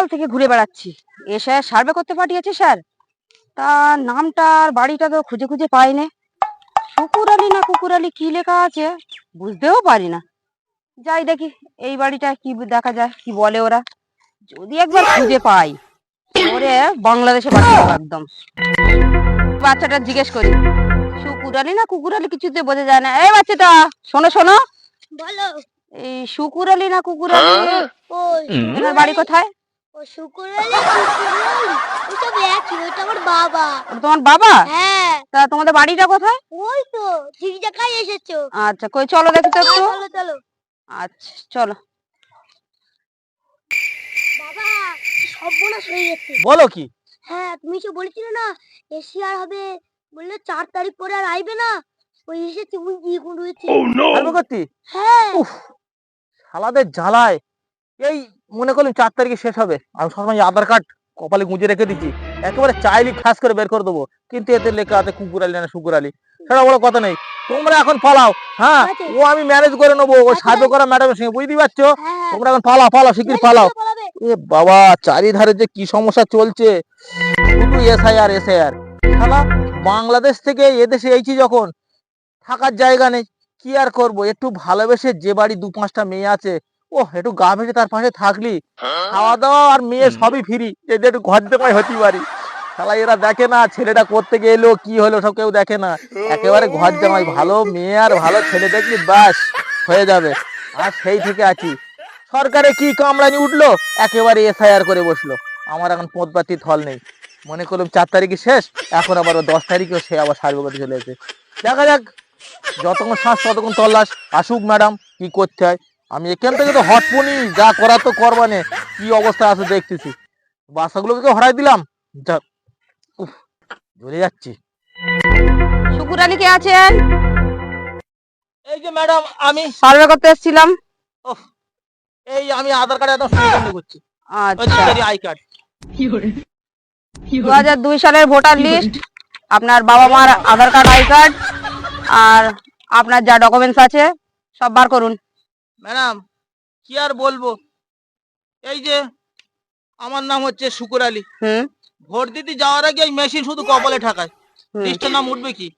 সকাল থেকে ঘুরে বেড়াচ্ছি। এ স্যার সার্ভে করতে পাঠিয়েছে স্যার। তা নামটা আর বাড়িটা তো খুঁজে খুঁজে পাই না শুকুর আলী না কুকুর আলী কি লেখা আছে বুঝতেও পারি না। যাই দেখি এই বাড়িটা কি দেখা যায় কি বলে ওরা। যদি একবার খুঁজে পাই ওরে বাংলাদেশে পাঠিয়ে দেবো একদম। বাচ্চাটা জিজ্ঞেস করি শুকুর আলী না কুকুর আলী কিছুতে বোঝা যায় না। এই বাচ্চাটা শোনো শোনো। বলো। এই শুকুর আলী না কুকুর আলী ওই এনার বাড়ি কোথায়? ও শুকুরালি শুকুরালি ওসব একই ওইটা আমার বাবা। তোমার বাবা? হ্যাঁ। তা তোমাদের বাড়িটা কোথায়? ওই তো ঠিক জায়গায় এসেছ। আচ্ছা কই চলো দেখি তো একটু। চলো চলো। আচ্ছা চলো। বাবা সর্বনাশ হয়ে গেছে। বলো কি? হ্যাঁ তুমি তো বলেছিলে না এশিয়ার হবে বললে চার তারিখ পরে আর আইবে না ওই কি কোন রয়েছে। করতে হ্যাঁ। উফ শালাদের জ্বালায়। এই মনে করলাম চার তারিখে শেষ হবে। আমি সবসময় আধার কার্ড কপালে গুঁজে রেখে দিচ্ছি। একেবারে চাইলি খাস করে বের করে দেবো। কিন্তু এতে লেখা আছে কুকুর আলী না শুকুর আলী। সেটা বড় কথা নেই। তোমরা এখন পালাও। হ্যাঁ ও আমি ম্যানেজ করে নেব। ও আচ্ছা। সার্ভে করা ম্যাডামের সঙ্গে বুঝতে পারছ? হ্যাঁ তোমরা এখন পালাও পালাও শিগগির পালাও। এ বাবা চারিধারে যে কি সমস্যা চলছে। শুধু এসআইআর এসআইআর শালা বাংলাদেশ থেকে এদেশে এইছি যখন থাকার জায়গা নেই। কি আর করব? একটু ভালোবেসে যে বাড়ি দু পাঁচটা মেয়ে আছে ও একটু গা ভেসে তার পাশে থাকলি। খাওয়া দাওয়া আর মেয়ে সবই ফ্রি। যদি একটু ঘর দেমাই হতে পারি। শালা এরা দেখে না ছেলেটা করতে গেলো কি হলো সব কেউ দেখে না। একেবারে ঘর জামাই ভালো মেয়ে আর ভালো ছেলে দেখলি বাস হয়ে যাবে। আর সেই থেকে আছি। সরকারে কি কামড়ানি উঠল? একেবারে এসআইআর করে বসল। আমার এখন পোঁতবাতি থল নেই। মনে করলাম চার তারিখে শেষ এখন আবার দশ তারিখেও সে আবার সার্ভে করতে চলে এসেছে। দেখা যাক যতক্ষণ শ্বাস ততক্ষণ তল্লাশ আসুক ম্যাডাম কি করতে হয়। আমি এখান থেকে তো হটপনি যা করার তো করবানে কি অবস্থা আছে দেখতেছি। বাসাগুলোকে হরাই দিলাম যা উফ জ্বলে যাচ্ছি। শুকুর আলী কে আছেন এই যে ম্যাডাম আমি সার্ভে করতে এসেছিলাম। এই আমি আধার কার্ড একদম সঙ্গে করছি। আচ্ছা। I card. দু হাজার দুই সালের ভোটার লিস্ট আপনার বাবা মার আধার কার্ড আই কার্ড আর আপনার যা ডকুমেন্টস আছে সব বার করুন। ম্যাডাম কি আর বলব? এই যে আমার নাম হচ্ছে শুকুর আলী। ভোট দিতে যাওয়ার আগে এই মেশিন শুধু কপালে ঠাকায়। লিস্টের নাম উঠবে কি?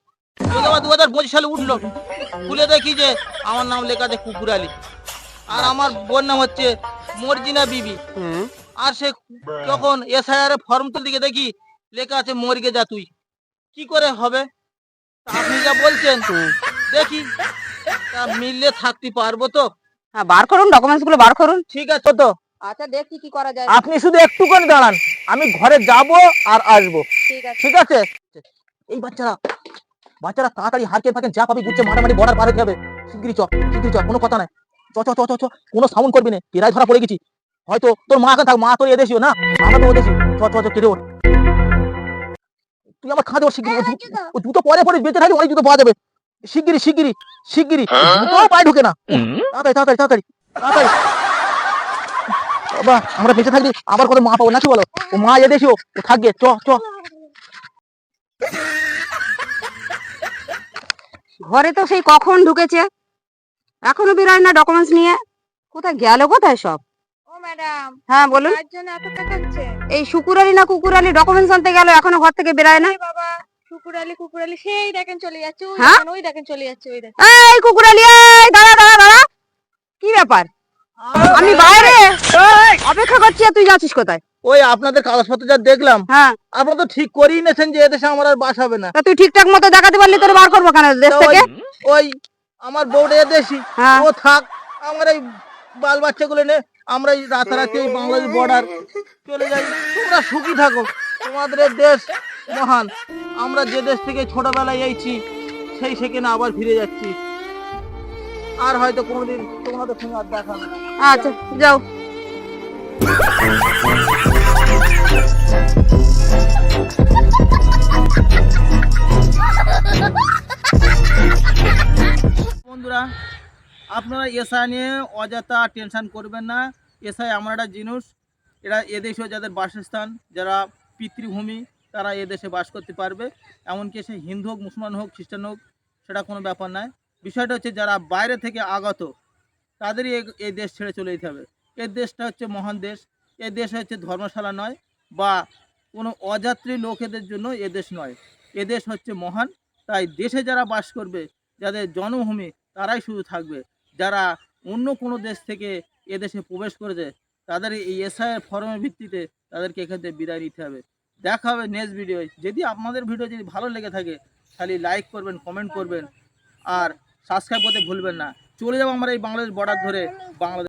দু হাজার পঁচিশ সালে উঠল। খুলে দেখি যে আমার নাম লেখা আছে কুকুর আলী। আর আমার বোন নাম হচ্ছে মর্জিনা বিবি। আর সে যখন এসআইআর ফর্ম তুলতে গিয়ে দেখি লেখা আছে মর্গে যা তুই। কি করে হবে? আপনি যা বলছেন দেখি। তা মিললে থাকতে পারব তো? হ্যাঁ বার করুন ডকুমেন্টসগুলো বার করুন। ঠিক আছে তো আচ্ছা দেখি কি করা যায়। আপনি শুধু একটুখানি দাঁড়ান। আমি ঘরে যাব আর আসব। ঠিক আছে। ঠিক আছে? এই বাচ্চারা বাচ্চারা তাড়াতাড়ি হারকে ফাঁকে যা পাবি গুচ্ছে মারামারি বর্ডার পার হবে শিগগিরি চ শিগগিরি চ কোনো কথা নাই। চ চ চ চ চ কোনো সাউন্ড করবি না। পেরায় ধরা পড়ে গেছি। হয়তো তোর মা থাক মা তোর এদেশিও না? আমরা তো ওদেশি চ চ চ কেটে ওঠ। তুই আমার খাঁদে ওর শিগগিরি ও ও জুতো পরে পরে বেঁচে থাকলে অনেক জুতো পাওয়া যাবে। শিগগিরি শিগগিরি শিগগিরি জুতো পায়ে ঢুকে না। তাড়াতাড়ি তাড়াতাড়ি তাড়াতাড়ি তাড়াতাড়ি। বাবা আমরা বেঁচে থাকলে আবার করে মা পাবো নাকি বলো? ও মা এদেশিও ও থাকবে চ চ। ঘরে তো সেই কখন ঢুকেছে? এখনও বেরোয় না ডকুমেন্টস নিয়ে? কোথায় গেল কোথায় সব? ও ম্যাডাম হ্যাঁ বলুন। এই শুকুর আলী না কুকুর আলী ডকুমেন্টস আনতে গেল এখনও ঘর থেকে বেরোয় না? বাবা কুকুরালি কুকুরালি সেই দেখেন চলে যাচ্ছে ওই হ্যাঁ? দেখেন ওই দেখেন চলে যাচ্ছে ওই দেখেন। এই কুকুর আলী এই দাঁড়া দাঁড়া দাঁড়া। কি ব্যাপার? আমি বাইরে। অপেক্ষা করছি তুই যাচ্ছিস কোথায়? ওই আপনাদের কাগজপত্র যা দেখলাম হ্যাঁ। আপনারা তো ঠিক করেই নেছেন যে এদেশে আমার আর বাস হবে না। তুই ঠিকঠাক মতো দেখাতে পারলি তোর বার করব কেন দেশ থেকে? ওই- আমার বউটা এদেশি হ্যাঁ। ও থাক আমার এই বাল বাচ্চাগুলো নে আমরা রাতারাতি বাংলাদেশ বর্ডার চলে যাই। তোমরা সুখী থাকো তোমাদের দেশ মহান আমরা যে দেশ থেকে ছোটবেলায় যাইছি সেই সেখানে আবার ফিরে যাচ্ছি। আর হয়তো কোনোদিন তোমাদের সঙ্গে আর দেখা হবে। আচ্ছা যাও। বন্ধুরা আপনারা এসআই নিয়ে অযথা টেনশন করবেন না। এসআই আমার একটা জিনিস এরা এদেশেও যাদের বাসস্থান যারা পিতৃভূমি তারা এ দেশে বাস করতে পারবে, এমনকি সে হিন্দু হোক, মুসলমান হোক, খ্রিস্টান হোক, সেটা কোনো ব্যাপার নয়। বিষয়টা হচ্ছে যারা বাইরে থেকে আগত, তাদেরই এ- এই দেশ ছেড়ে চলে যেতে হবে। এই দেশটা হচ্ছে মহান দেশ, এ দেশ হচ্ছে ধর্মশালা নয়, বা কোনো অযাত্রী লোকেদের জন্য এ দেশ নয়। এ দেশ হচ্ছে মহান, তাই দেশে যারা বাস করবে, যাদের জন্মভূমি, তারাই শুধু থাকবে। যারা অন্য কোনো দেশ থেকে এদেশে প্রবেশ করেছে, তাদের এই এসআইয়ের ফর্মের ভিত্তিতে তাদেরকে এখান থেকে বিদায় নিতে হবে। দেখা হবে নেক্সট ভিডিও যদি আপনাদের ভিডিও যদি ভালো লেগে থাকে, তাহলে লাইক করবেন কমেন্ট করবেন। আর সাবস্ক্রাইব করতে ভুলবেন না। চলে যাব আমরা এই বাংলাদেশ বর্ডার ধরে। বাংলাদেশ